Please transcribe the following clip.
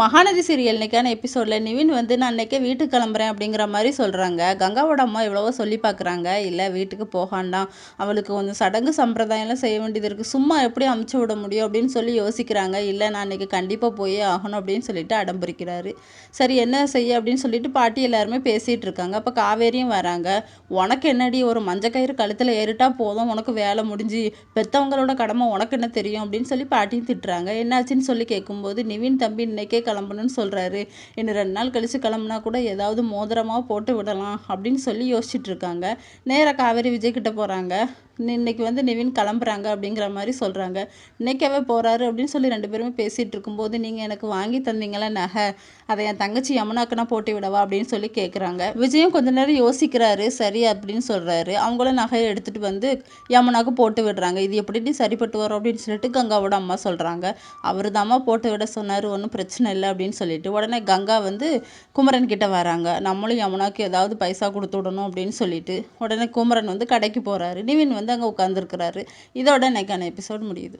Mahanadi serial இன்னைக்கான எபிசோடில் நிவின் வந்து நான் இன்றைக்கே வீட்டுக்கு கிளம்புறேன் அப்படிங்கிற மாதிரி சொல்கிறாங்க கங்காவோட அம்மா எவ்வளவோ சொல்லி பார்க்குறாங்க. இல்லை வீட்டுக்கு போகாண்டாம். அவளுக்கு கொஞ்சம் சடங்கு சம்பிரதாயம்லாம் செய்ய வேண்டியது இருக்குது சும்மா எப்படி அமுச்சு விட முடியும்? அப்படின்னு சொல்லி யோசிக்கிறாங்க. இல்லை நான் இன்றைக்கி கண்டிப்பாக போயே ஆகணும் அப்படின்னு சொல்லிட்டு அடம்பிடிக்கிறாரு. சரி என்ன செய்ய? அப்படின்னு சொல்லிட்டு பாட்டி எல்லாருமே பேசிகிட்டு இருக்காங்க. அப்போ காவேரியும் வராங்க. உனக்கு என்னடி? ஒரு மஞ்சக்கயிறு கழுத்தில் ஏறிட்டா போதும். உனக்கு வேலை முடிஞ்சு பெற்றவங்களோட கடமை உனக்கு என்ன தெரியும்? அப்படின்னு சொல்லி பாட்டியும் திட்டுறாங்க. என்னாச்சுன்னு சொல்லி கேட்கும்போது நிவின் தம்பி இன்னைக்கே கிளம்பணும்னு சொல்கிறாரு இன்னும் ரெண்டு நாள் கழித்து கிளம்புனா கூட ஏதாவது மோதிரமாக போட்டு விடலாம் அப்படின்னு சொல்லி யோசிச்சுட்டு இருக்காங்க. நேராக காவேரி விஜய் கிட்ட போகிறாங்க இன்னைக்கு வந்து நிவின் கிளம்புறாங்க அப்படிங்கிற மாதிரி சொல்கிறாங்க இன்னைக்காவே போகிறாரு அப்படின்னு சொல்லி ரெண்டு பேருமே பேசிகிட்டு இருக்கும்போது நீங்கள் எனக்கு வாங்கி தந்தீங்களா நகை அதை என் தங்கச்சி யமுனாக்குனா போட்டி விடவா? அப்படின்னு சொல்லி கேட்குறாங்க விஜயும் கொஞ்ச நேரம் யோசிக்கிறாரு சரி அப்படின்னு சொல்கிறாரு அவங்களும் நகையை எடுத்துகிட்டு வந்து யமுனாக்கு போட்டு விடுறாங்க. இது எப்படி சரிப்பட்டு வரும்? அப்படின்னு சொல்லிட்டு கங்காவோட அம்மா சொல்கிறாங்க அவர் தாம்மா போட்டு விட சொன்னார் ஒன்றும் பிரச்சனை இல்லை அப்படின்னு சொல்லிட்டு உடனே கங்கா வந்து குமரன் கிட்ட வராங்க. நம்மளும் யமுனாக்கு ஏதாவது பைசா கொடுத்து விடணும் அப்படின்னு சொல்லிட்டு உடனே குமரன் வந்து கடைக்கு போகிறாரு நிவின் வந்து அங்கே உட்காந்துருக்கிறாரு இதோட இன்றைக்கான எபிசோட் முடியுது.